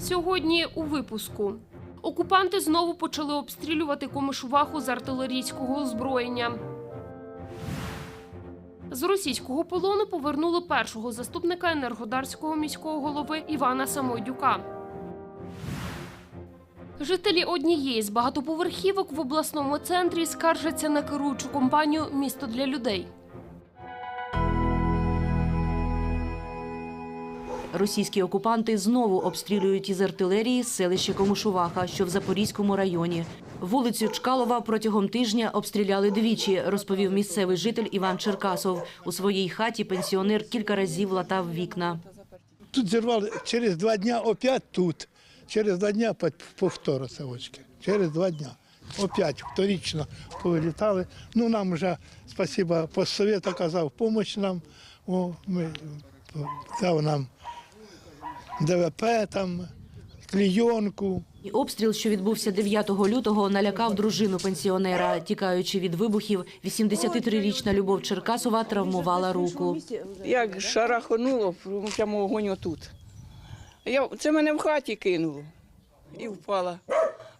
Сьогодні у випуску. Окупанти знову почали обстрілювати Комишуваху з артилерійського озброєння. З російського полону повернули першого заступника енергодарського міського голови Івана Самойдюка. Жителі однієї з багатоповерхівок в обласному центрі скаржаться на керуючу компанію Місто для людей. Російські окупанти знову обстрілюють із артилерії селище Комушуваха, що в Запорізькому районі. Вулицю Чкалова протягом тижня обстріляли двічі, розповів місцевий житель Іван Черкасов. У своїй хаті пенсіонер кілька разів латав вікна. Тут зірвали через два дня опять тут. Через два дня по- повтор. Через два дня. Опять вторично повилітали. Ну нам вже, спасибо, постсовет оказав допомогу нам. О, ми, дав нам ДВП, там, клійонку. І Обстріл, що відбувся 9 лютого, налякав дружину пенсіонера. Тікаючи від вибухів, 83-річна Любов Черкасова травмувала руку. Як шарахонуло, прямо огонь отут. Я, це мене в хаті кинуло і впала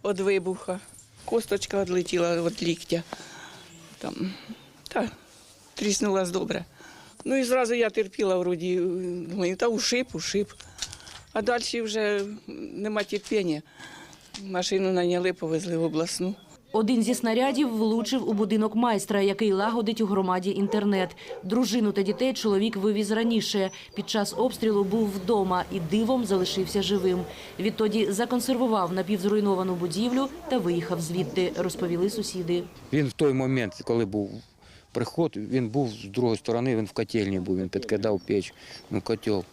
від вибуха. Косточка відлетіла від ліктя. Там, та, тріснулась добре. Ну і зразу я терпіла вроді, думаю, та ушиб, ушиб. А далі вже нема терпіння. Машину наняли, повезли в обласну. Один зі снарядів влучив у будинок майстра, який лагодить у громаді інтернет. Дружину та дітей чоловік вивіз раніше. Під час обстрілу був вдома і дивом залишився живим. Відтоді законсервував напівзруйновану будівлю та виїхав звідти, розповіли сусіди. Він в той момент, коли був приход, він був з другої сторони, він в котельні був, він підкидав печ, ну котел.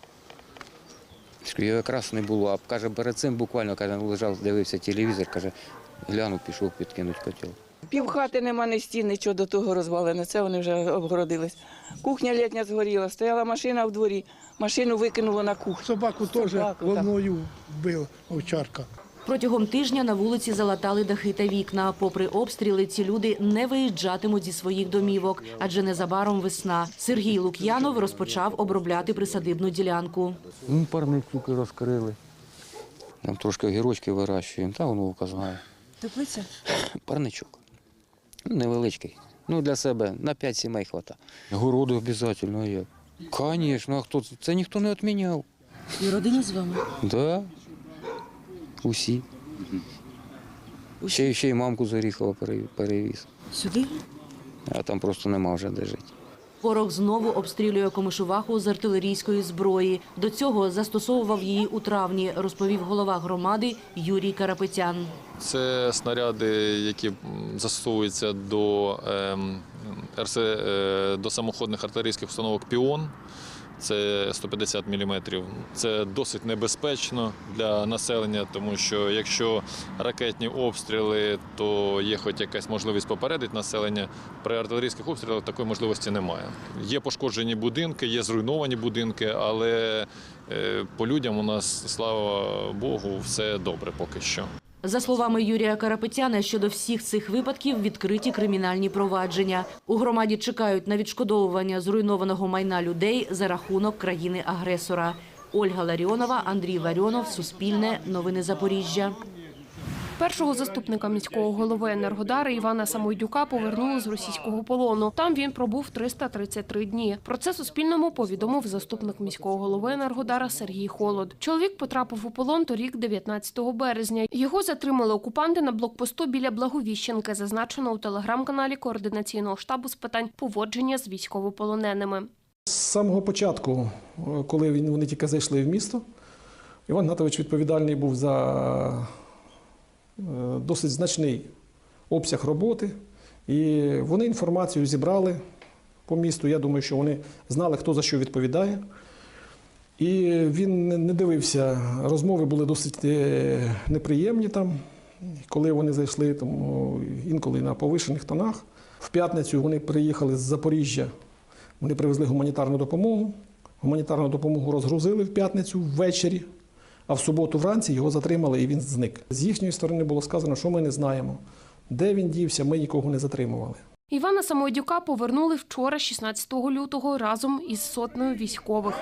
Його якраз не було. А каже, перед цим буквально каже, лежав, дивився телевізор, каже, глянув, пішов підкинуть котел. Півхати нема ні стін, нічого до того розвалене. Це вони вже обгородились. Кухня літня згоріла, стояла машина в дворі, машину викинуло на кухню. Собаку теж волною вбив овчарка. Протягом тижня на вулиці залатали дахи та вікна. Попри обстріли, ці люди не виїжджатимуть зі своїх домівок, адже незабаром весна. Сергій Лук'янов розпочав обробляти присадибну ділянку. Ну, парнички розкрили. Там трошки огірочки вирощуємо, та воно знає. Теплиця? Парничок. Ну, невеличкий. Ну, для себе на 5 сімей хватає. Городи обов'язково, як? Звісно, а хто це? Ніхто не відміняв. І родина з вами? Да. Усі. Ще, й- ще й мамку з Оріхова перевіз. Сюди? А там просто нема вже де жити. Ворог знову обстрілює Комишуваху з артилерійської зброї. До цього застосовував її у травні, розповів голова громади Юрій Карапетян. Це снаряди, які застосовуються до, ем, РС, е, до самоходних артилерійських установок Піон. Це 150 мм. Це досить небезпечно для населення, тому що якщо ракетні обстріли, то є хоч якась можливість попередити населення. При артилерійських обстрілах такої можливості немає. Є пошкоджені будинки, є зруйновані будинки, але е, по людям у нас, слава Богу, все добре поки що. За словами Юрія Карапетяна, щодо всіх цих випадків відкриті кримінальні провадження. У громаді чекають на відшкодовування зруйнованого майна людей за рахунок країни-агресора. Ольга Ларіонова, Андрій Варіонов, Суспільне, Новини Запоріжжя. Першого заступника міського голови Енергодари Івана Самойдюка повернули з російського полону. Там він пробув 333 дні. Про це Суспільному повідомив заступник міського голови Енергодара Сергій Холод. Чоловік потрапив у полон торік, 19 березня. Його затримали окупанти на блокпосту біля Благовіщенки, зазначено у телеграм-каналі координаційного штабу з питань поводження з військовополоненими. З самого початку, коли вони тільки зайшли в місто, Іван Гнатович відповідальний був за досить значний обсяг роботи. І вони інформацію зібрали по місту. Я думаю, що вони знали, хто за що відповідає. І він не- не дивився. Розмови були досить е, неприємні там, коли вони зайшли, тому інколи на повишених тонах. В п'ятницю вони приїхали з Запоріжжя вони привезли гуманітарну допомогу. Гуманітарну допомогу розгрузили в п'ятницю ввечері, а в суботу вранці його затримали і він зник. З їхньої сторони було сказано, що ми не знаємо. Де він дівся, ми нікого не затримували. Івана Самойдюка повернули вчора, 16 лютого, разом із сотнею військових.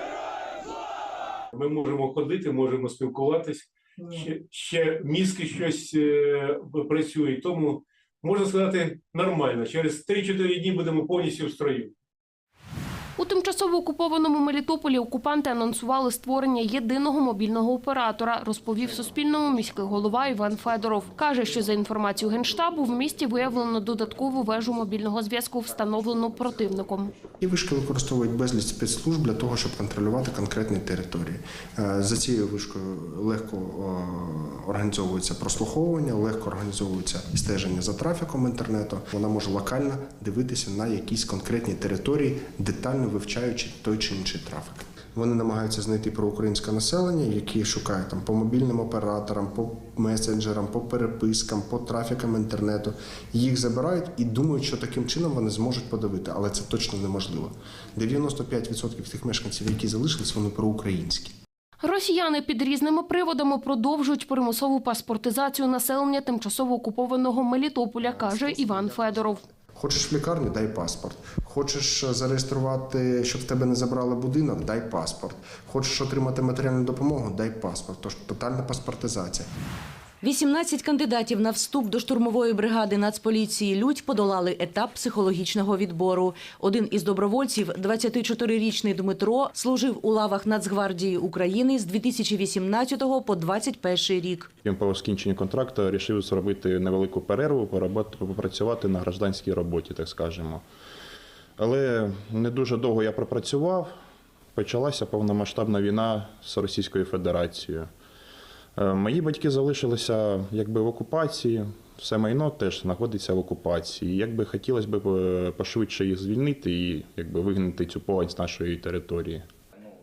Ми можемо ходити, можемо спілкуватись, ще, ще мізки щось е, працюють. Тому можна сказати нормально. Через 3-4 дні будемо повністю в строю. У тимчасово окупованому Мелітополі окупанти анонсували створення єдиного мобільного оператора, розповів Суспільному міський голова Іван Федоров. Каже, що за інформацією Генштабу в місті виявлено додаткову вежу мобільного зв'язку, встановлену противником. І вишки використовують безліч спецслужб для того, щоб контролювати конкретні території. Е, За цією вишкою легко е, організовується прослуховування, легко організовується стеження за трафіком інтернету. Вона може локально дивитися на якісь конкретні території, детально вивчаючи той чи інший трафік. Вони намагаються знайти проукраїнське населення, які шукають там по мобільним операторам, по месенджерам, по перепискам, по трафікам інтернету. Їх забирають і думають, що таким чином вони зможуть подавити, але це точно неможливо. 95% тих мешканців, які залишились, вони проукраїнські. Росіяни під різними приводами продовжують примусову паспортизацію населення тимчасово окупованого Мелітополя, каже Іван Федоров. Хочеш в лікарню, дай паспорт. Хочеш е, зареєструвати, щоб в тебе не забрали будинок, дай паспорт. Хочеш отримати матеріальну допомогу, дай паспорт. Тож тотальна паспортизація. 18 кандидатів на вступ до штурмової бригади Нацполіції Людь подолали етап психологічного відбору. Один із добровольців, 24-річний Дмитро, служив у лавах Нацгвардії України з 2018 по 2021 рік. Він по скінченню контракту вирішив зробити невелику перерву, попрацювати на гражданській роботі, так скажемо. Але не дуже довго я пропрацював. Почалася повномасштабна війна з Російською Федерацією. Е, Мої батьки залишилися якби в окупації, все майно теж знаходиться в окупації. Якби хотілося б е, пошвидше їх звільнити і якби вигнати цю повань з нашої території.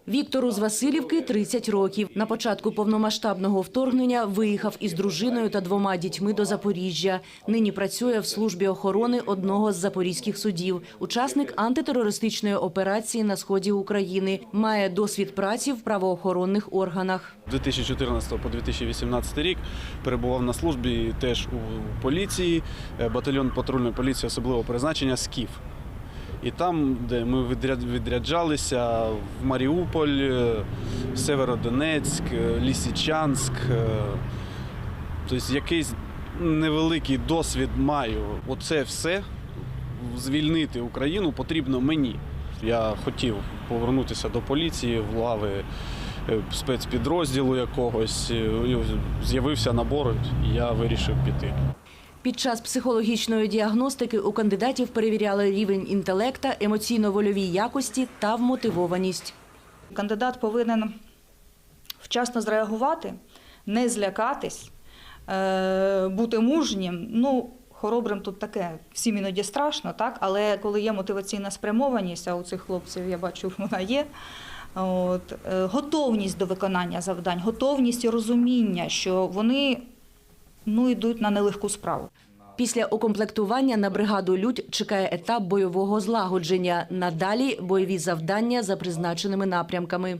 Віктору з Васильівки 30 років. На початку повномасштабного вторгнення виїхав із дружиною та двома дітьми до Запоріжжя. Нині працює в службі охорони одного з запорізьких судів. Учасник антитерористичної операції на сході України. Має досвід праці в правоохоронних органах. З 2014 по 2018 рік перебував на службі теж у поліції, батальйон патрульної поліції особливого призначення СКІФ. І там, де ми відряджалися в Маріуполь, е, Северодонецьк, е, Лісичанськ. е, Тобто якийсь невеликий досвід маю. Оце все звільнити Україну потрібно мені. Я хотів повернутися до поліції в лави спецпідрозділу якогось. З'явився набор, і я вирішив піти. Під час психологічної діагностики у кандидатів перевіряли рівень інтелекта, емоційно-вольові якості та вмотивованість. Кандидат повинен вчасно зреагувати, не злякатись, е, бути мужнім. Ну, хоробрим тут таке, всім іноді страшно, так? але коли є мотиваційна спрямованість, а у цих хлопців я бачу, вона є. От, е, готовність до виконання завдань, готовність і розуміння, що вони ну, йдуть на нелегку справу. Після укомплектування на бригаду «Людь» чекає етап бойового злагодження. Надалі бойові завдання за призначеними напрямками.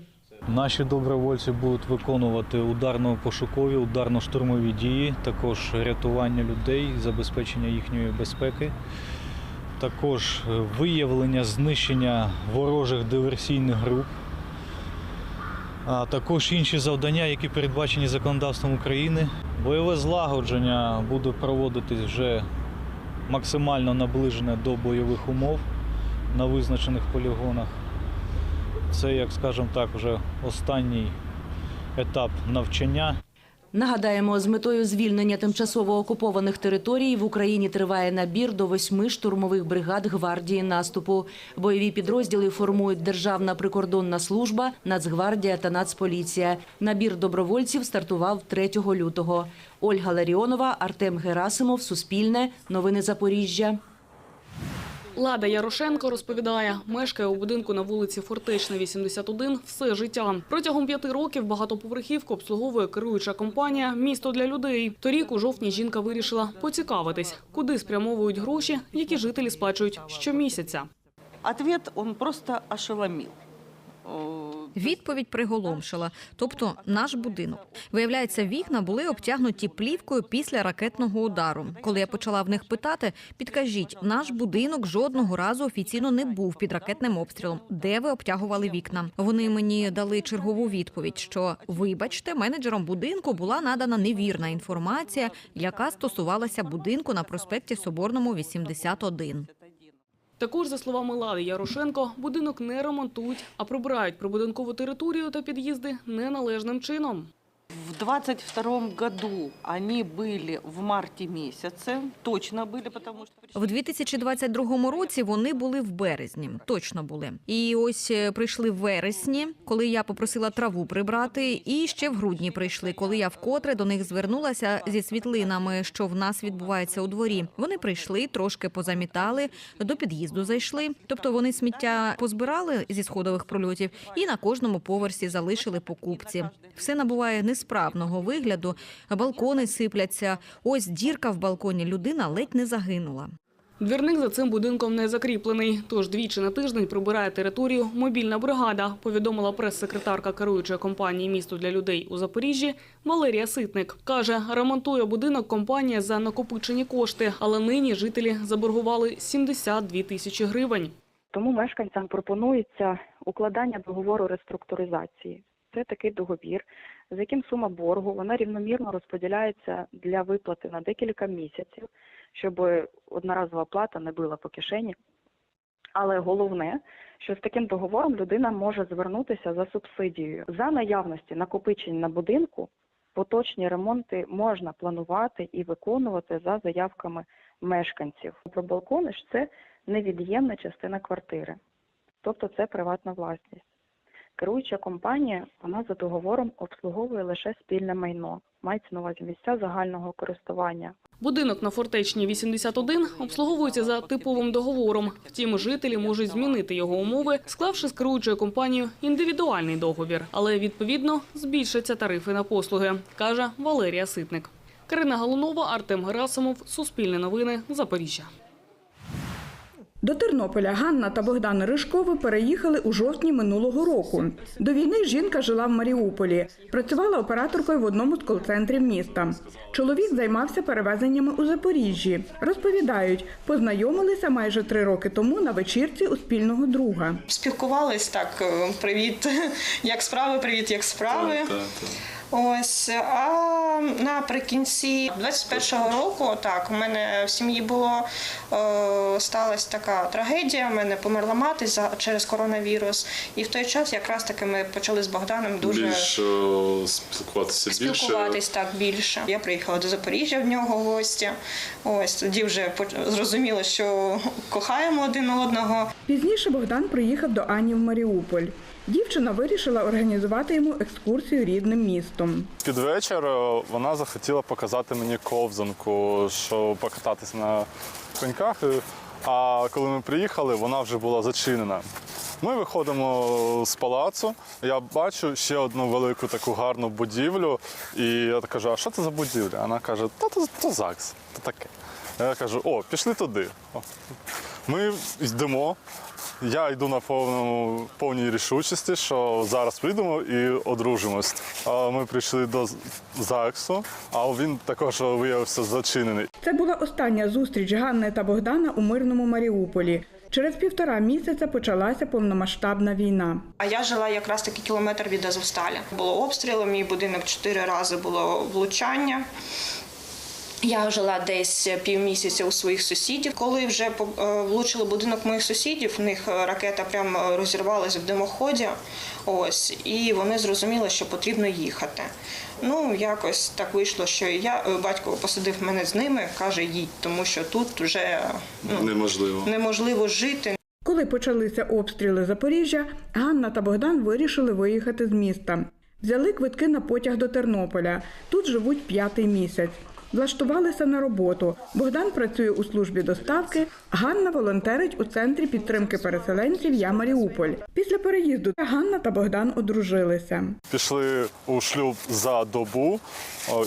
Наші добровольці будуть виконувати ударно-пошукові, ударно-штурмові дії, також рятування людей, забезпечення їхньої безпеки, також е, виявлення знищення ворожих диверсійних груп, а також інші завдання, які передбачені законодавством України. Бойове злагодження буде проводитись вже максимально наближене до бойових умов на визначених полігонах. Це, як скажемо так, вже останній етап навчання. Нагадаємо, з метою звільнення тимчасово окупованих територій в Україні триває набір до восьми штурмових бригад гвардії наступу. Бойові підрозділи формують Державна прикордонна служба, Нацгвардія та Нацполіція. Набір добровольців стартував 3 лютого. Ольга Ларіонова, Артем Герасимов, Суспільне, Новини Запоріжжя. Лада Ярошенко розповідає, мешкає у будинку на вулиці Фортечна, 81 все життя. Протягом п'яти років багатоповерхівку обслуговує керуюча компанія «Місто для людей». Торік у жовтні жінка вирішила поцікавитись, куди спрямовують гроші, які жителі сплачують щомісяця. Ответ он просто ошеломил. Відповідь приголомшила, тобто наш будинок. Виявляється, вікна були обтягнуті плівкою після ракетного удару. Коли я почала в них питати, підкажіть, наш будинок жодного разу офіційно не був під ракетним обстрілом. Де ви обтягували вікна? Вони мені дали чергову відповідь, що вибачте, менеджером будинку була надана невірна інформація, яка стосувалася будинку на проспекті Соборному 81. Також, за словами Лади Ярошенко, будинок не ремонтують, а прибирають прибудинкову територію та під'їзди неналежним чином. В 22 году они были в марте месяце, точно были, потому что... В 2022 році вони були в березні, точно були. І ось е, прийшли в вересні, коли я попросила траву прибрати, і ще в грудні прийшли, коли я вкотре до них звернулася зі світлинами, що в нас відбувається у дворі. Вони прийшли, трошки позамітали, до під'їзду зайшли. Тобто вони сміття позбирали зі сходових прольотів і на кожному поверсі залишили покупці. Все набуває несправного вигляду, балкони сипляться. Ось дірка в балконі. Людина ледь не загинула. Двірник за цим будинком не закріплений, тож двічі на тиждень прибирає територію мобільна бригада, повідомила прес-секретарка керуючої компанії «Місто для людей» у Запоріжжі Валерія Ситник. Каже, ремонтує будинок компанія за накопичені кошти, але нині жителі заборгували 72 тисячі гривень. Тому мешканцям пропонується укладання договору реструктуризації. Це такий договір, за яким сума боргу вона рівномірно розподіляється для виплати на декілька місяців, щоб одноразова плата не била по кишені. Але головне, що з таким договором людина може звернутися за субсидією. За наявності накопичень на будинку поточні ремонти можна планувати і виконувати за заявками мешканців. Про балкони ж це невід'ємна частина квартири, тобто це приватна власність. Керуюча компанія, вона за договором обслуговує лише спільне майно, мається на увазі місця загального користування. Будинок на Фортечній 81 обслуговується за типовим договором. Втім, жителі можуть змінити його умови, склавши з керуючою компанією індивідуальний договір. Але, відповідно, збільшаться тарифи на послуги, каже Валерія Ситник. Карина Галунова, Артем Герасимов, Суспільне новини, Запоріжжя. До Тернополя Ганна та Богдан Ришкови переїхали у жовтні минулого року. До війни жінка жила в Маріуполі, працювала операторкою в одному з кол-центрів міста. Чоловік займався перевезеннями у Запоріжжі. Розповідають, познайомилися майже три роки тому на вечірці у спільного друга. Спілкувались так, е, привіт, як справи, привіт, як справи. Ось а наприкінці 21-го року, так, у мене в сім'ї було е, сталася така трагедія. У мене померла мати за через коронавірус, і в той час якраз таки ми почали з Богданом дуже більш спілкуватися більше. спілкуватись так більше. Я приїхала до Запоріжжя в нього в гості. Ось тоді вже зрозуміло, що кохаємо один одного. Пізніше Богдан приїхав до Ані в Маріуполь. Дівчина вирішила організувати йому екскурсію рідним містом. Під вечір е, вона захотіла показати мені ковзанку, що покататися на коньках. Е, А коли ми приїхали, вона вже була зачинена. Ми виходимо з палацу. Я бачу ще одну велику таку гарну будівлю. І я кажу, а що це за будівля? Вона каже, та то, то ЗАГС, то таке. Я кажу, о, пішли туди. Ми йдемо. Я йду на повному повній рішучості, що зараз прийдемо і одружимось. А Ми прийшли до ЗАГСу, а він також виявився зачинений. Це була остання зустріч Ганни та Богдана у мирному Маріуполі. Через півтора місяця почалася повномасштабна війна. А я жила якраз таки кілометр від Азовсталя. Було обстріли, мій будинок чотири рази було влучання. Я жила десь півмісяця у своїх сусідів. Коли вже по- е, влучили будинок моїх сусідів, в них е, ракета прямо розірвалася в димоході. Ось, і вони зрозуміли, що потрібно їхати. Ну, якось так вийшло, що і я е, батько посадив мене з ними, каже, їдь, тому що тут вже ну, Неможливо. неможливо жити. Коли почалися обстріли Запоріжжя, Ганна та Богдан вирішили виїхати з міста. Взяли квитки на потяг до Тернополя. Тут живуть п'ятий місяць. Влаштувалися на роботу. Богдан працює у службі доставки, Ганна волонтерить у центрі підтримки переселенців Я Маріуполь. Після переїзду Ганна та Богдан одружилися. Пішли у шлюб за добу,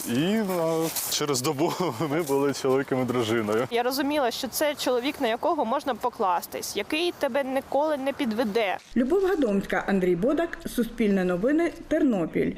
і через добу ми були чоловіком і дружиною. Я розуміла, що це чоловік, на якого можна покластись, який тебе ніколи не підведе. Любов Гадомська, Андрій Бодак, Суспільне новини, Тернопіль.